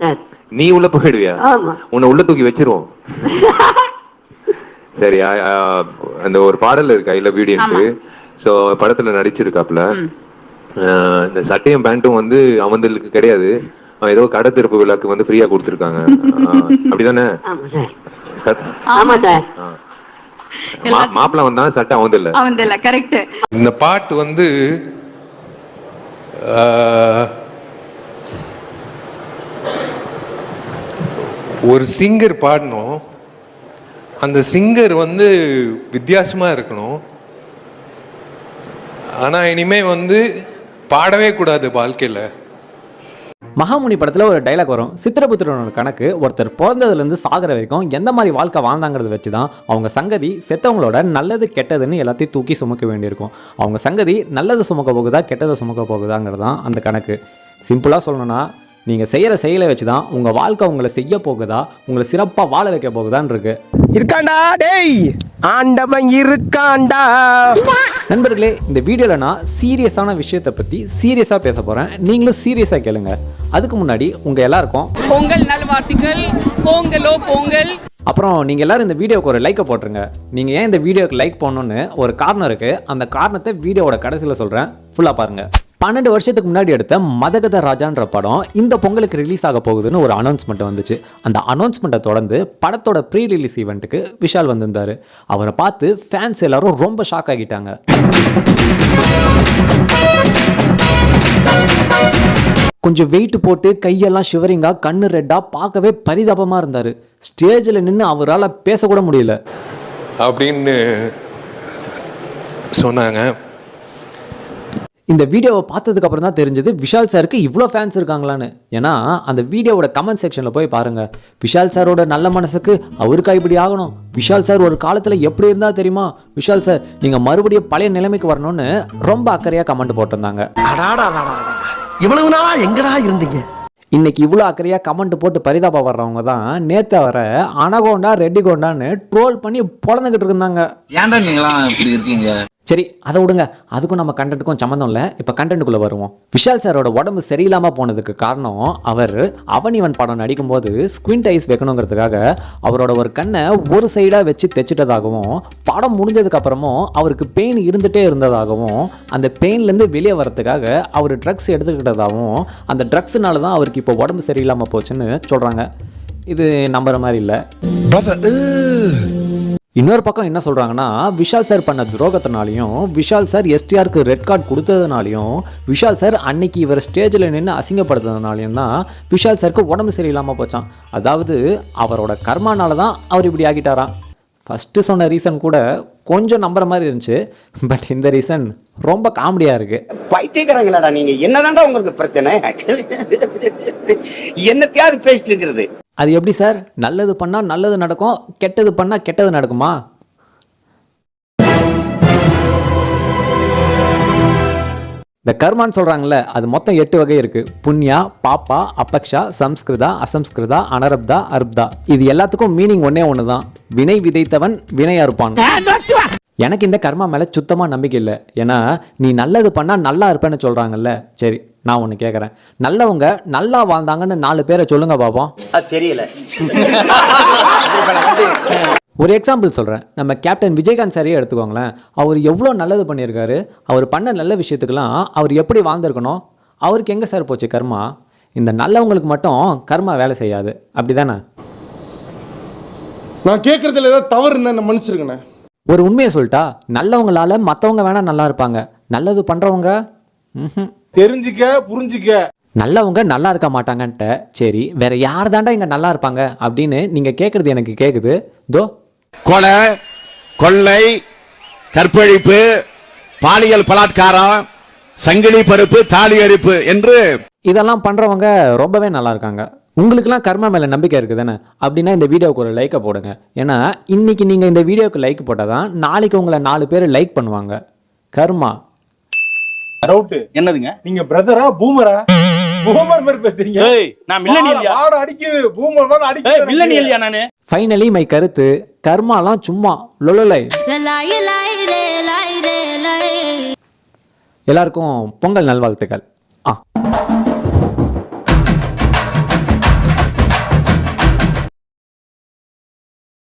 Sir நீ உள்ள போயிடுவியா? ஆமா. உன்னை உள்ள தூக்கி வச்சிருவோம். சரி அந்த ஒரு பாடல் இருக்கு ஐ லவ் யூடியன்ட்டு ஸோ படத்துல நடிச்சிருக்காப்ல இந்த சட்டையும் பேண்ட்டும் வந்து அவங்களுக்கு கிடையாது. அவன் ஏதோ கடை திறப்பு விழாக்கு வந்து ஃப்ரீயா கொடுத்துருக்காங்க. அப்படிதானே? ஆமா சார். கட்- ஆமா சார். மா- மாப்பிள்ளை வந்தான் சட்டை இல்ல கரெக்ட் இந்த பாட்டு வந்து ஒரு சிங்கர் பாடணும். அந்த சிங்கர் வந்து வித்தியாசமாக இருக்கணும். ஆனால் இனிமேல் வந்து பாடவே கூடாது வாழ்க்கையில். மகாமுனி படத்தில் ஒரு டைலாக் வரும். சித்திரபுத்திரனோட கணக்கு ஒருத்தர் பிறந்ததுலேருந்து சாகிற வரைக்கும் எந்த மாதிரி வாழ்க்கை வாழ்ந்தாங்கிறத வச்சு தான் அவங்க சங்கதி செத்தவங்களோட நல்லது கெட்டதுன்னு எல்லாத்தையும் தூக்கி சுமக்க வேண்டியிருக்கும். அவங்க சங்கதி நல்லது சுமக்க போகுதா கெட்டதை சுமக்க போகுதாங்கிறது தான் அந்த கணக்கு. சிம்பிளாக சொல்லணும்னா நீங்கள் செய்கிற செயலை வச்சு தான் உங்கள் வாழ்க்கை உங்களை செய்ய போகுதா உங்களை சிறப்பாக வாழ வைக்க போகுதான்னு இருக்கு. இருக்காண்டா டேய்! ஆண்டவன் இருக்காண்டா. நண்பர்களே இந்த வீடியோவில் நான் சீரியஸான விஷயத்தை பற்றி சீரியஸாக பேச போகிறேன் நீங்களும் சீரியஸாக கேளுங்க. அதுக்கு முன்னாடி உங்கள் எல்லாருக்கும் பொங்கல் நல்வாழ்த்துக்கள். பொங்கலோ பொங்கல். அப்புறம் நீங்கள் எல்லாரும் இந்த வீடியோவுக்கு ஒரு லைக்கை போட்டுருங்க. நீங்கள் ஏன் இந்த வீடியோக்கு லைக் பண்ணணும்னு ஒரு காரணம் இருக்குது அந்த காரணத்தை வீடியோவோட கடைசியில் சொல்கிறேன் ஃபுல்லாக பாருங்கள் பன்னெண்டு வருஷத்துக்கு முன்னாடி எடுத்த மதகத ராஜான்ற படம் இந்த பொங்கலுக்கு ரிலீஸ் ஆக போகுதுன்னு ஒரு அனௌன்ஸ்மெண்ட் வந்துச்சு. அந்த அனௌன்ஸ்மெண்ட்டை தொடர்ந்து படத்தோட ப்ரீ ரிலீஸ் ஈவெண்ட்டுக்கு விஷால் வந்திருந்தார். அவரை பார்த்து ஃபேன்ஸ் எல்லாரும் ரொம்ப ஷாக் ஆகிட்டாங்க. கொஞ்சம் வெயிட் போட்டு கையெல்லாம் ஷிவரிங்காக கண்ணு ரெட்டாக பார்க்கவே பரிதாபமாக இருந்தார். ஸ்டேஜில் நின்று அவரால் பேசக்கூட முடியல. அப்படின்னு சொன்னாங்க. இந்த வீடியோவை பார்த்ததுக்கு அப்புறம் தான் தெரிஞ்சது விஷால் சாருக்கு இவ்வளோ ஃபேன்ஸ் இருக்காங்களான்னு. ஏன்னா அந்த வீடியோவோட கமெண்ட் செக்ஷனில் போய் பாருங்க. விஷால் சாரோட நல்ல மனசுக்கு அவருக்கா இப்படி ஆகணும்? விஷால் சார் ஒரு காலத்தில் எப்படி இருந்தா தெரியுமா? விஷால் சார் நீங்கள் மறுபடியும் பழைய நிலைமைக்கு வரணும்னு ரொம்ப அக்கறையாக கமெண்ட் போட்டிருந்தாங்க. இவ்வளவு நாளா எங்கடா இருந்தீங்க? இன்னைக்கு இவ்வளோ அக்கறையாக கமெண்ட் போட்டு பரிதாபம் வர்றவங்க தான் நேற்று வர அனகோண்டா ரெட்டி கோண்டான்னு ட்ரோல் பண்ணி பொழந்துக்கிட்டு இருந்தாங்க. ஏன்டா நீங்களாம் இப்படி இருக்கீங்க? சரி அதை விடுங்க. அதுக்கும் நம்ம கண்டென்ட்டுக்கும் சம்மந்தம் இல்லை. இப்போ கண்டென்ட்டுக்குள்ளே வருவோம். விஷால் சாரோட உடம்பு சரியில்லாமல் போனதுக்கு காரணம் அவர் அவன் இவன் படம் நடிக்கும்போது ஸ்குவின் டைஸ் வைக்கணுங்கிறதுக்காக அவரோட ஒரு கண்ணை ஒரு சைடாக வச்சு தைச்சிட்டதாகவும் படம் முடிஞ்சதுக்கப்புறமும் அவருக்கு பெயின் இருந்துகிட்டே இருந்ததாகவும் அந்த பெயின்லேருந்து வெளியே வரதுக்காக அவர் ட்ரக்ஸ் எடுத்துக்கிட்டதாகவும் அந்த ட்ரக்ஸ்னால தான் அவருக்கு இப்போ உடம்பு சரியில்லாமல் போச்சுன்னு சொல்கிறாங்க இது நம்புற மாதிரி இல்லை. இன்னொரு பக்கம் என்ன சொல்கிறாங்கன்னா விஷால் சார் பண்ண துரோகத்தினாலையும் விஷால் சார் எஸ்டிஆருக்கு ரெட் கார்டு கொடுத்ததுனாலையும் விஷால் சார் அன்னைக்கு இவர் ஸ்டேஜில் நின்று அசிங்கப்படுத்துறதுனாலையும் தான் விஷால் சாருக்கு உடம்பு சரியில்லாமல் போச்சான் அதாவது அவரோட கர்மானால தான் அவர் இப்படி ஆகிட்டாராம் ஃபஸ்ட்டு சொன்ன ரீசன் கூட கொஞ்சம் நம்புற மாதிரி இருந்துச்சு. பட் இந்த ரீசன் ரொம்ப காமெடியாக இருக்குது பைத்தியக்காரங்களாடா நீங்க. என்னதான்டா உங்களுக்கு பிரச்சனை? என்னத்தையாவது பேசிட்டு இருக்கிறது? அது எப்படி சார்? நல்லது பண்ணால் நல்லது நடக்கும் கெட்டது பண்ணால் கெட்டது நடக்குமா? இந்த கர்மான்னு சொல்கிறாங்கல்ல அது மொத்தம் எட்டு வகை இருக்குது புண்ணியா பாப்பா அபக்ஷா சம்ஸ்கிருதா அசம்ஸ்கிருதா அனரப்தா அர்ப்தா. இது எல்லாத்துக்கும் மீனிங் ஒன்னே ஒன்று தான் வினை விதைத்தவன் வினை அறுப்பான். எனக்கு இந்த கர்மா மேலே சுத்தமாக நம்பிக்கை இல்லை. ஏன்னா நீ நல்லது பண்ணால் நல்லா இருப்பேன்னு சொல்கிறாங்கல்ல சரி நான் ஒன்று கேட்குறேன் நல்லவங்க நல்லா வாழ்ந்தாங்கன்னு நாலு பேரை சொல்லுங்க பாப்போம். அது தெரியல. ஒரு எக்ஸாம்பிள் சொல்கிறேன் நம்ம கேப்டன் விஜயகாந்த் சாரையே எடுத்துக்கோங்களேன். அவர் எவ்வளோ நல்லது பண்ணியிருக்காரு. அவர் பண்ண நல்ல விஷயத்துக்கெல்லாம் அவர் எப்படி வாழ்ந்திருக்கணும்? அவருக்கு எங்கே சார் போச்சு கர்மா? இந்த நல்லவங்களுக்கு மட்டும் கர்மா வேலை செய்யாது. அப்படி தானே நான் கேட்கறதுல ஏதாவது தவறு என்ன மன்னிச்சிருக்கண்ணே ஒரு உண்மையை சொல்லிட்டா நல்லவங்களால மற்றவங்க வேணால் நல்லா இருப்பாங்க. நல்லது பண்ணுறவங்க ம்ஹும். தெரிஞ்சுக்க புரிஞ்சுக்க. நல்லவங்க நல்லா இருக்க மாட்டாங்கன்ட்ட சரி வேற யார் தாண்டா இங்கே நல்லா இருப்பாங்க அப்படின்னு நீங்கள் கேட்குறது எனக்கு கேட்குது தோ. கொலை கொள்ளை கற்பழிப்பு பாலியல் பலாத்காரம் சங்கிலி பருப்பு தாலி அரிப்பு என்று இதெல்லாம் பண்ணுறவங்க ரொம்பவே நல்லா இருக்காங்க. உங்களுக்குலாம் கர்மா மேலே நம்பிக்கை இருக்குது தானே அப்படின்னா இந்த வீடியோவுக்கு ஒரு லைக்கை போடுங்க. ஏன்னா இன்னைக்கு நீங்கள் இந்த வீடியோவுக்கு லைக் போட்டால் தான் நாளைக்கு உங்களை நாலு பேர் லைக் பண்ணுவாங்க. கர்மா. டவுட் என்னதுங்க? நீங்க பிரதரா பூமரா பூமர் மாதிரி பேசுறீங்க. ஏய் நான் மில்லனியல்யா வாட அடிக்குது. பூமர் தான் ஏய் அடிக்குது மில்லனியல்யா நானு? ஃபைனலி மை கருத்து கர்மாலாம் சும்மா லொலலை. எல்லாருக்கும் பொங்கல் நல்வாழ்த்துக்கள்.